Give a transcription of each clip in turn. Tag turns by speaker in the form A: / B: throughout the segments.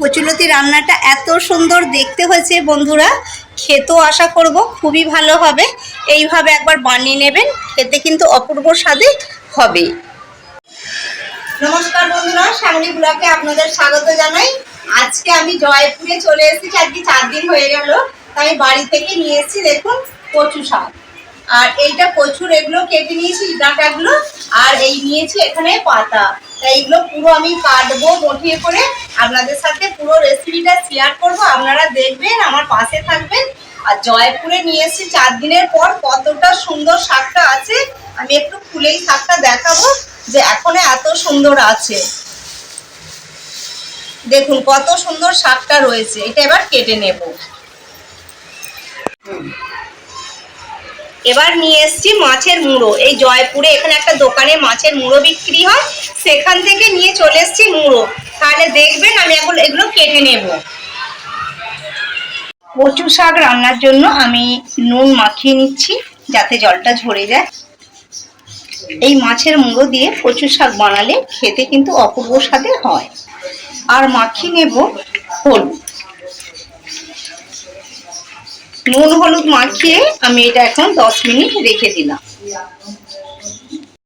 A: কচুলতি রান্নাটা এত সুন্দর দেখতে হয়েছে বন্ধুরা। খেতেও আশা করব খুবই ভালো হবে। এইভাবে একবার বানিয়ে নেবেন, খেতে কিন্তু অপূর্ব স্বাদে হবে। নমস্কার বন্ধুরা সামনে ব্লকে আপনাদের স্বাগত জানাই। আজকে আমি জয়পুরে চলে এসেছি, আজকে চার দিন হয়ে গেল। তাই বাড়ি থেকে নিয়ে এসেছি, দেখুন, কচু শাক। আর এইটা কচুর এগুলো কেটে নিয়েছি, ডাঁটাগুলো, আর এই নিয়েছি এখানে পাতা। তাই এগুলো পুরো আমি কাটবো মঠিয়ে করে আপনাদের সাথে পুরো রেসিপিটা শেয়ার করব। আপনারা দেখবেন, আমার পাশে থাকবেন। আর জয়পুরে নিয়ে এসেছি চার দিনের পর কতটা সুন্দর শাকটা আছে। আমি একটু খুলেই শাকটা দেখাবো যে এখনও এত সুন্দর আছে। দেখুন, কত সুন্দর শাকটা রয়েছে। এটা এবার কেটে নেব। এবার নিয়ে এসেছি মাছের মুড়ো। এই জয়পুরে এখানে একটা দোকানে মাছের মুড়ো বিক্রি হয়। সেখান থেকে নিয়ে চলে এসেছি মুড়ো। তাহলে দেখবেন আমি এখন এগুলো কেটে নেব। কচু শাক রান্নার জন্য আমি নুন মাখিয়ে নিচ্ছি, যাতে জলটা ঝরে যায়। এই মাছের মুড়ো দিয়ে কচু শাক বানালে খেতে কিন্তু অপূর্ব স্বাদে হয়। আর মাখিয়ে নেব হলুদ। নুন হলুদ মাখিয়ে আমি এটা এখন দশ মিনিট রেখে দিলাম।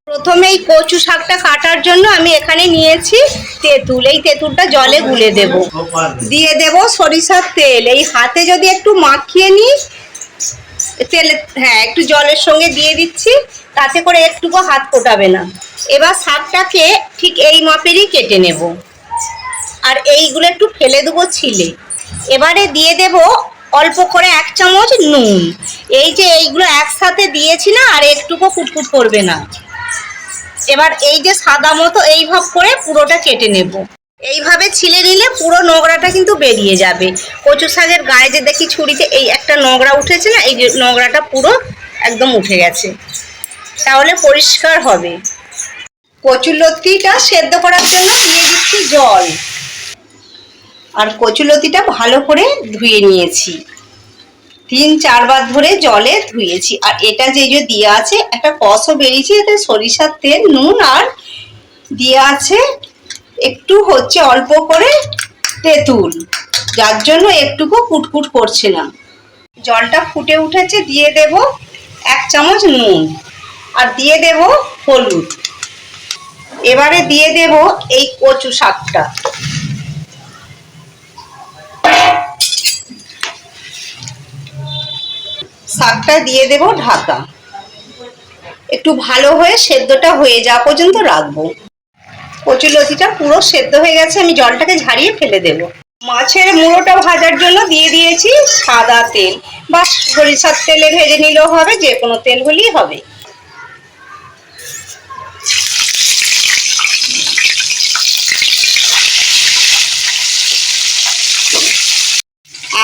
A: প্রথমে এই কচু শাকটা কাটার জন্য আমি এখানে নিয়েছি তেঁতুল। এই তেঁতুলটা জলে গুলে দেব। দিয়ে দেব সরিষার তেল। এই হাতে যদি একটু মাখিয়ে নিই, তেল হ্যাঁ একটু জলের সঙ্গে দিয়ে দিচ্ছি, তাতে করে একটুকু হাত ফোটাবে না। এবার শাকটাকে ঠিক এই মাপেরই কেটে নেব। আর এইগুলো একটু ফেলে দেবো ছিলে। এবারে দিয়ে দেব অল্প করে এক চামচ নুন। এই যে এইগুলো একসাথে দিয়েছি না আর একটুকু ফুটফুট করবে না। এবার এই যে সাদা মতো এই ভাব করে পুরোটা কেটে নেব। এইভাবে ছিলে নিলে পুরো নোংরাটা কিন্তু বেরিয়ে যাবে। কচু শাকের গায়ে যে দেখি ছুরিতে এই একটা নোংরা উঠেছে না, এই যে নোংরাটা পুরো একদম উঠে গেছে। তাহলে পরিষ্কার হবে। কচুর লতিটা সেদ্ধ করার জন্য দিয়ে দিচ্ছি জল। আর কচুলতিটা ভালো করে ধুয়ে নিয়েছি। তিন চারবার ধরে জলে ধুয়েছি। আর এটা যে যে দিয়ে আছে, একটা কষও বেরিয়েছে, এতে সরিষার তেল, নুন আর দিয়ে আছে একটু হচ্ছে অল্প করে তেঁতুল। যার জন্য একটুকু কুটকুট করছে না জলটা ফুটে উঠেছে, দিয়ে দেব এক চামচ নুন আর দিয়ে দেব হলুদ। এবারে দিয়ে দেব এই কচু শাকটা। শাকটা দিয়ে দেব ঢাকা। একটু ভালো হয়ে সেদ্ধটা হয়ে যাওয়া পর্যন্ত রাখব। কচুলতিটা পুরো সেদ্ধ হয়ে গেছে, আমি জলটাকে ঝারিয়ে ফেলে দেব। মাছের মুড়োটা ভাজার জন্য দিয়ে দিয়েছি সাদা তেল। বা সরিষার তেলে ভেজে নিলেও হবে যে কোনো তেল হলেই হবে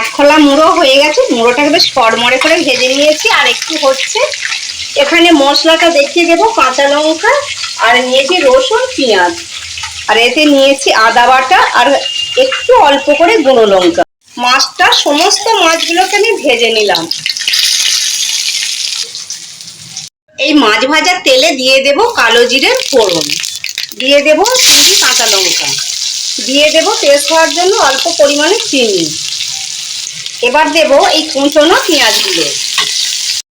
A: এক খোলা মুড়ো হয়ে গেছে। মুড়োটাকে বেশ কড়মড়ে করে ভেজে নিয়েছি। আর একটু হচ্ছে এখানে মশলাটা দেখিয়ে দেবো, কাঁচা লঙ্কা, আর নিয়েছি রসুন, পেঁয়াজ। আর এতে নিয়েছি আদা বাটা, আর একটু অল্প করে গুঁড়ো লঙ্কা। মাছটা সমস্ত মাছগুলোকে আমি ভেজে নিলাম। এই মাছ ভাজার তেলে দিয়ে দেব কালো জিরের ফোড়ন। দিয়ে দেব কাঁচা লঙ্কা। দিয়ে দেব টেস্ট হওয়ার জন্য অল্প পরিমাণে চিনি। এবার দেব এই কুচনো পেঁয়াজগুলো।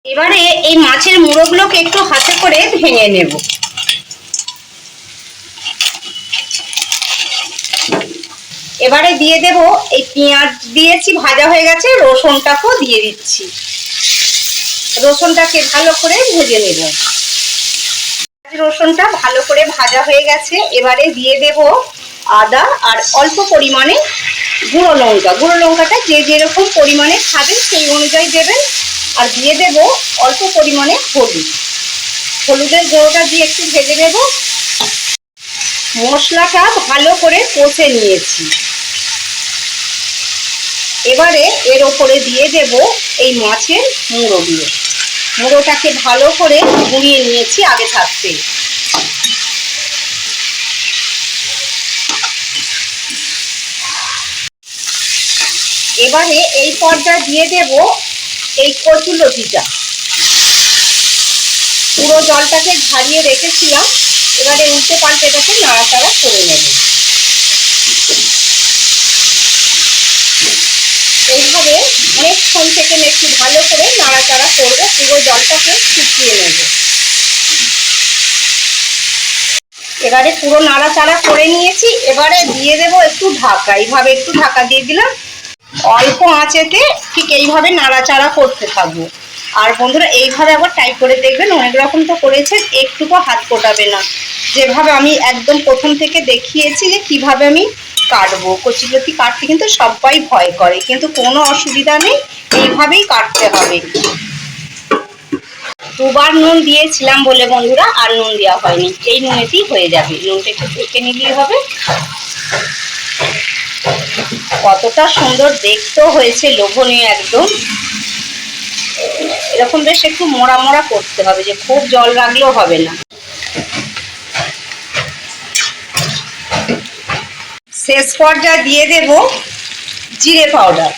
A: এবারে এই মাছের মুড়োগুলোকে একটু হাতে করে ভেঙে নেব। এবারে দিয়ে দেব এই পেঁয়াজ দিয়েছি, ভাজা হয়ে গেছে, রসুনটাকেও দিয়ে দিচ্ছি। রসুনটাকে ভালো করে ভেজে নেব। রসুনটা ভালো করে ভাজা হয়ে গেছে। এবারে দিয়ে দেব আদা আর অল্প পরিমাণে গুঁড়ো লঙ্কা। গুঁড়ো লঙ্কাটা যে যেরকম পরিমাণে খাবেন সেই অনুযায়ী দেবেন। আর দিয়ে দেব অল্প পরিমাণে হলুদ। হলুদের গুঁড়োটা দিয়ে একটু ভেজে নেব। মশলাটা ভালো করে কষে নিয়েছি। এবারে এর ওপরে দিয়ে দেব এই মাছের মুড়োগুলো মুড়োটাকে ভালো করে গুঁড়িয়ে নিয়েছি আগে থাকতে এবারে এই পর্দা দিয়ে দেব এই কচুলতিটা পুরো জলটাকে ঝাড়িয়ে রেখেছিলাম। এবারে উল্টে পাল্টে এটাকে নাড়াচাড়া করে নেব। এইভাবে অনেকক্ষণ থেকে একটু ভালো করে নাড়াচাড়া করব, পুরো জলটাকে শুকিয়ে নেব। এবারে পুরো নাড়াচাড়া করে নিয়েছি। এবারে দিয়ে দেব একটু ঢাকা। এইভাবে একটু ঢাকা দিয়ে দিলাম। অল্প আঁচেতে ঠিক এইভাবে নাড়াচাড়া করতে থাকব। আর বন্ধুরা, এইভাবে আবার টাইপ করে দেখবেন, অনেক রকম তো করেছেন একটুকু হাত কোটাবে না। যেভাবে আমি একদম প্রথম থেকে দেখিয়েছি যে কীভাবে আমি কাটবো। কচিলতি কাটতে কিন্তু সবাই ভয় করে, কিন্তু কোনো অসুবিধা নেই, এইভাবেই কাটতে হবে। দুবার নুন দিয়েছিলাম বলে বন্ধুরা, আর নুন দেওয়া হয়নি। এই নুনেতেই হয়ে যাবে। নুনটা একটু ঢেকে নিলেই হবে। কতটা সুন্দর দেখতেও হয়েছে লোভনীয় একদম। এরকম বেশ একটু মোড়া মোড়া করতে হবে যে খুব জল রাখলেও হবে না। শেষ পর্যায়ে দিয়ে দেব জিরে পাউডার।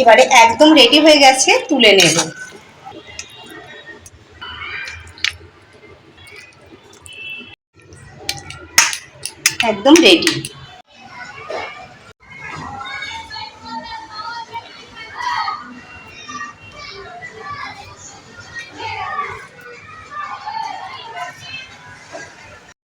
A: এবারে একদম রেডি হয়ে গেছে, তুলে নেব। একদম রেডি